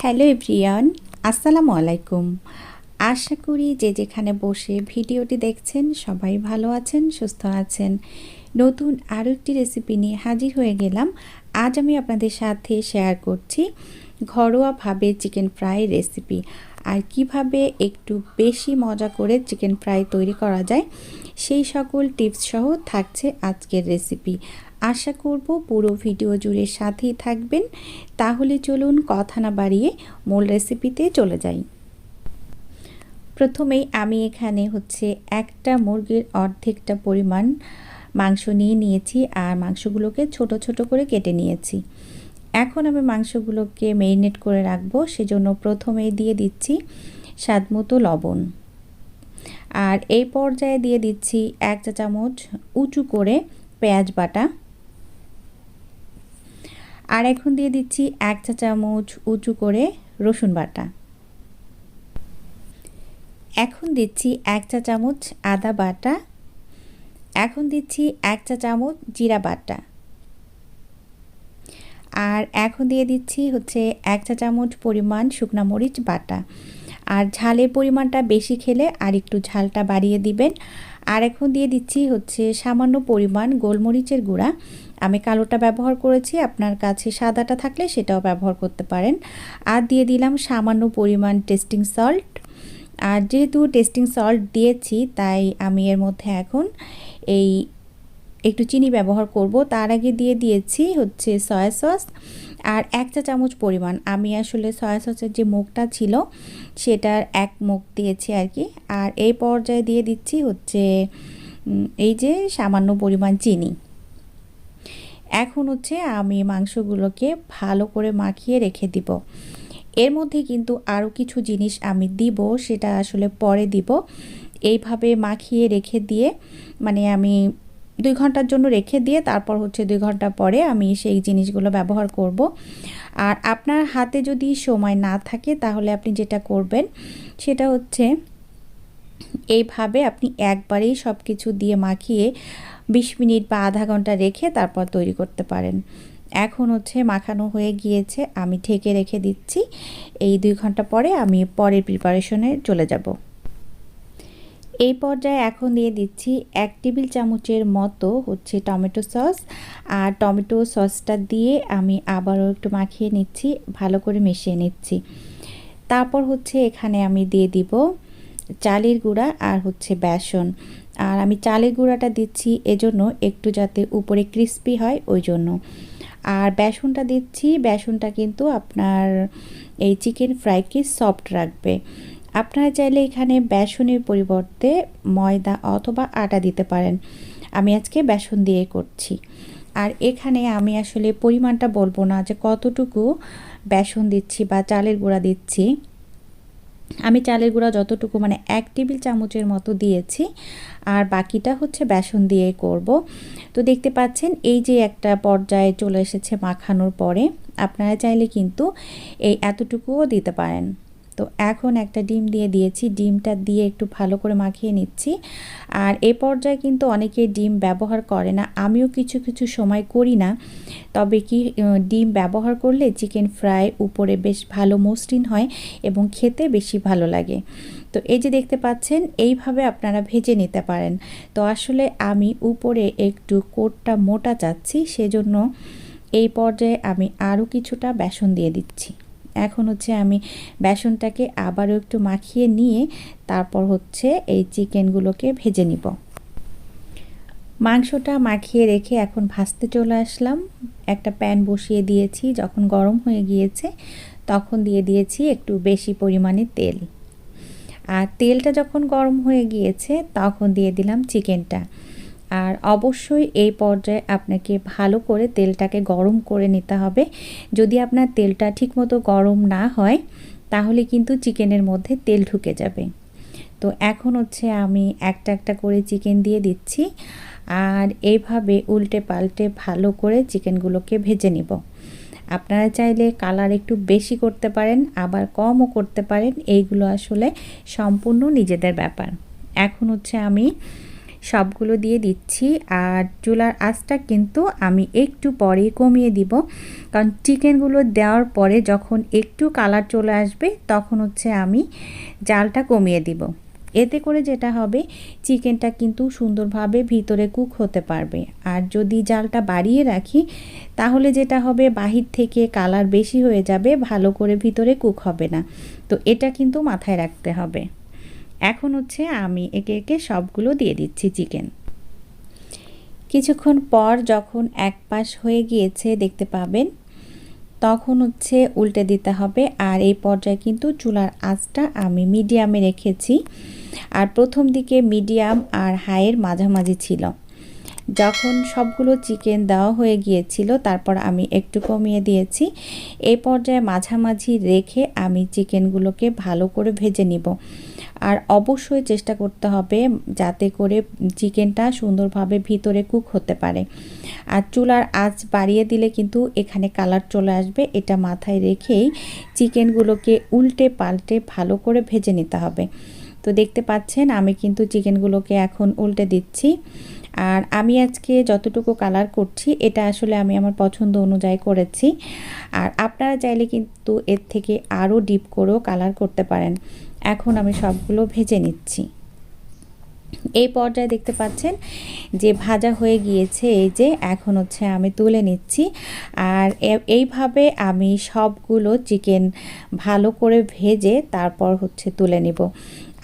Hello everyone, আসসালামু আলাইকুম। আশা করি যে যেখানে বসে ভিডিওটি দেখছেন সবাই ভালো আছেন, সুস্থ আছেন। নতুন আরও একটি রেসিপি নিয়ে হাজির হয়ে গেলাম। আজ আমি আপনাদের সাথে শেয়ার করছি ঘরোয়াভাবে চিকেন ফ্রাই রেসিপি আর কীভাবে একটু বেশি মজা করে চিকেন ফ্রাই তৈরি করা যায়, সেই সকল টিপস সহ থাকছে আজকের রেসিপি আশা করব পুরো ভিডিও জুড়ে সাথেই থাকবেন। তাহলে চলুন কথা না বাড়িয়ে মূল রেসিপিতে চলে যাই। প্রথমেই আমি এখানে হচ্ছে একটা মুরগির অর্ধেকটা পরিমাণ মাংস নিয়ে নিয়েছি আর মাংসগুলোকে ছোট ছোট করে কেটে নিয়েছি। এখন আমি মাংসগুলোকে মেরিনেট করে রাখব, সেজন্য প্রথমেই দিয়ে দিচ্ছি স্বাদমতো লবণ। আর এই পর্যায়ে দিয়ে দিচ্ছি এক চা চামচ উঁচু করে পেঁয়াজ বাটা। আর এখন দিয়ে দিচ্ছি এক চা চামচ উঁচু করে রসুন বাটা। এখন দিচ্ছি এক চা চামচ আদা বাটা। এখন দিচ্ছি এক চা চামচ জিরা বাটা। আর এখন দিয়ে দিচ্ছি হচ্ছে এক চা চামচ পরিমাণ শুকনা মরিচ বাটা। আর ঝালের পরিমাণটা বেশি খেলে আর একটু ঝালটা বাড়িয়ে দিবেন। আর এখন দিয়ে দিচ্ছি হচ্ছে সামান্য পরিমাণ গোলমরিচের গুঁড়া। আমি কালোটা ব্যবহার করেছি, আপনার কাছে সাদাটা থাকলে সেটাও ব্যবহার করতে পারেন। আর দিয়ে দিলাম সামান্য পরিমাণ টেস্টিং সল্ট। আর যেহেতু টেস্টিং সল্ট দিয়েছি, তাই আমি এর মধ্যে এখন এই একটু চিনি ব্যবহার করব। তার আগে দিয়ে দিয়েছি হচ্ছে সয়া সস আর এক চা চামচ পরিমাণ। আমি আসলে সয়া সসের যে মুখটা ছিল, সেটার এক মুখ দিয়েছি আর কি। আর এই পর্যায়ে দিয়ে দিচ্ছি হচ্ছে এই যে সামান্য পরিমাণ চিনি। এখন হচ্ছে আমি মাংসগুলোকে ভালো করে মাখিয়ে রেখে দিব। এর মধ্যে কিন্তু আরও কিছু জিনিস আমি দিব, সেটা আসলে পরে দিব। এইভাবে মাখিয়ে রেখে দিয়ে মানে আমি দুই ঘণ্টার জন্য রেখে দিয়ে তারপর হচ্ছে দুই ঘণ্টা পরে আমি সেই জিনিসগুলো ব্যবহার করব। আর আপনার হাতে যদি সময় না থাকে তাহলে আপনি যেটা করবেন, সেটা হচ্ছে এইভাবে আপনি একবারেই সব কিছু দিয়ে মাখিয়ে বিশ মিনিট বা আধা ঘণ্টা রেখে তারপর তৈরি করতে পারেন। এখন হচ্ছে মাখানো হয়ে গিয়েছে, আমি ঢেকে রেখে দিচ্ছি। এই দুই ঘণ্টা পরে আমি পরের প্রিপারেশনে চলে যাব। এই পর্যায়ে এখন দিয়ে দিচ্ছি এক টেবিল চামচের মতো হচ্ছে টমেটো সস। আর টমেটো সসটা দিয়ে আমি আবারও একটু মাখিয়ে নিচ্ছি, ভালো করে মিশিয়ে নিচ্ছি। তারপর হচ্ছে এখানে আমি দিয়ে দিব চালের গুঁড়া আর হচ্ছে বেসন। আর আমি চালের গুঁড়াটা দিচ্ছি এজন্য একটু যাতে উপরে ক্রিস্পি হয় ওই জন্য আর বেসনটা দিচ্ছি, বেসনটা কিন্তু আপনার এই চিকেন ফ্রাইকে সফট রাখবে। আপনারা চাইলে এখানে বেসনের পরিবর্তে ময়দা অথবা আটা দিতে পারেন। আমি আজকে বেসন দিয়ে করছি। আর এখানে আমি আসলে পরিমাণটা বলব না যে কতটুকু বেসন দিচ্ছি বা চালের গুঁড়া দিচ্ছি। আমি চালের গুঁড়া যতটুকু মানে এক টেবিল চামচের মতো দিয়েছি। আর বাকিটা হচ্ছে বেসন দিয়ে করব। তো দেখতে পাচ্ছেন, এই যে একটা পর্যায়ে চলে এসেছে মাখানোর পরে, আপনারা চাইলে কিন্তু এই এতটুকুও দিতে পারেন। তো এখন একটা ডিম দিয়ে দিয়েছি। ডিমটা দিয়ে একটু ভালো করে মাখিয়ে নিচ্ছি। আর এ পর্যায়ে কিন্তু অনেকে ডিম ব্যবহার করে না। আমিও কিছু কিছু সময় করি না। তবে কি ডিম ব্যবহার করলে চিকেন ফ্রাই উপরে বেশ ভালো মসৃণ হয় এবং খেতে বেশি ভালো লাগে। তো এই যে দেখতে পাচ্ছেন, এইভাবে আপনারা ভেজে নিতে পারেন। তো আসলে আমি উপরে একটু কোটটা মোটা চাচ্ছি, সেজন্য এই পর্যায়ে আমি আরও কিছুটা বেসন দিয়ে দিচ্ছি। এখন হচ্ছে আমি বেসনটাকে আবারও একটু মাখিয়ে নিয়ে তারপর হচ্ছে এই চিকেনগুলোকে ভেজে নিব। মাংসটা মাখিয়ে রেখে এখন ভাজতে চলে আসলাম। একটা প্যান বসিয়ে দিয়েছি, যখন গরম হয়ে গিয়েছে তখন দিয়ে দিয়েছি একটু বেশি পরিমাণে তেল। আর তেলটা যখন গরম হয়ে গিয়েছে তখন দিয়ে দিলাম চিকেনটা। আর অবশ্যই এই পর্যায়ে আপনাকে ভালো করে তেলটাকে গরম করে নিতে হবে। যদি আপনার তেলটা ঠিকমতো গরম না হয়, তাহলে কিন্তু চিকেনের মধ্যে তেল ঢুকে যাবে। তো এখন হচ্ছে আমি একটা একটা করে চিকেন দিয়ে দিচ্ছি আর এইভাবে উল্টে পাল্টে ভালো করে চিকেনগুলোকে ভেজে নিব। আপনারা চাইলে কালার একটু বেশি করতে পারেন, আবার কমও করতে পারেন, এইগুলো আসলে সম্পূর্ণ নিজেদের ব্যাপার। এখন হচ্ছে আমি সবগুলো দিয়ে দিচ্ছি আর চুলার আঁচটা কিন্তু আমি একটু পরে কমিয়ে দিব। কারণ চিকেনগুলো দেওয়ার পরে যখন একটু কালার চলে আসবে তখন হচ্ছে আমি জালটা কমিয়ে দিব। এতে করে যেটা হবে, চিকেনটা কিন্তু সুন্দরভাবে ভিতরে কুক হতে পারবে। আর যদি জালটা বাড়িয়ে রাখি, তাহলে যেটা হবে, বাহির থেকে কালার বেশি হয়ে যাবে, ভালো করে ভিতরে কুক হবে না। তো এটা কিন্তু মাথায় রাখতে হবে। এখন হচ্ছে আমি একে একে সবগুলো দিয়ে দিচ্ছি চিকেন। কিছুক্ষণ পর যখন এক পাশ হয়ে গিয়েছে দেখতে পাবেন, তখন হচ্ছে উল্টে দিতে হবে। আর এই পর্যায়ে কিন্তু চুলার আঁচটা আমি মিডিয়ামে রেখেছি। আর প্রথম দিকে মিডিয়াম আর হাইয়ের মাঝামাঝি ছিল। যখন সবগুলো চিকেন দেওয়া হয়ে গিয়েছিল, তারপর আমি একটু কমিয়ে দিয়েছি। এই পর্যায়ে মাঝামাঝি রেখে আমি চিকেনগুলোকে ভালো করে ভেজে নিব। আর অবশ্যই চেষ্টা করতে হবে যাতে করে চিকেনটা সুন্দরভাবে ভিতরে কুক হতে পারে। আর চুলার আঁচ বাড়িয়ে দিলে কিন্তু এখানে কালার চলে আসবে। এটা মাথায় রেখেই চিকেনগুলোকে উল্টে পাল্টে ভালো করে ভেজে নিতে হবে। তো দেখতে পাচ্ছেন, আমি কিন্তু চিকেনগুলোকে এখন উল্টে দিচ্ছি। আর আমি আজকে যতটুকু কালার করছি, এটা আসলে আমি আমার পছন্দ অনুযায়ী করেছি। আর আপনারা চাইলে কিন্তু এর থেকে আরও ডিপ করেও কালার করতে পারেন। এখন আমি সবগুলো ভেজে নিচ্ছি। এই পর্যায়ে দেখতে পাচ্ছেন যে ভাজা হয়ে গিয়েছে, এই যে এখন হচ্ছে আমি তুলে নিচ্ছি। আর এইভাবে আমি সবগুলো চিকেন ভালো করে ভেজে তারপর হচ্ছে তুলে নেব।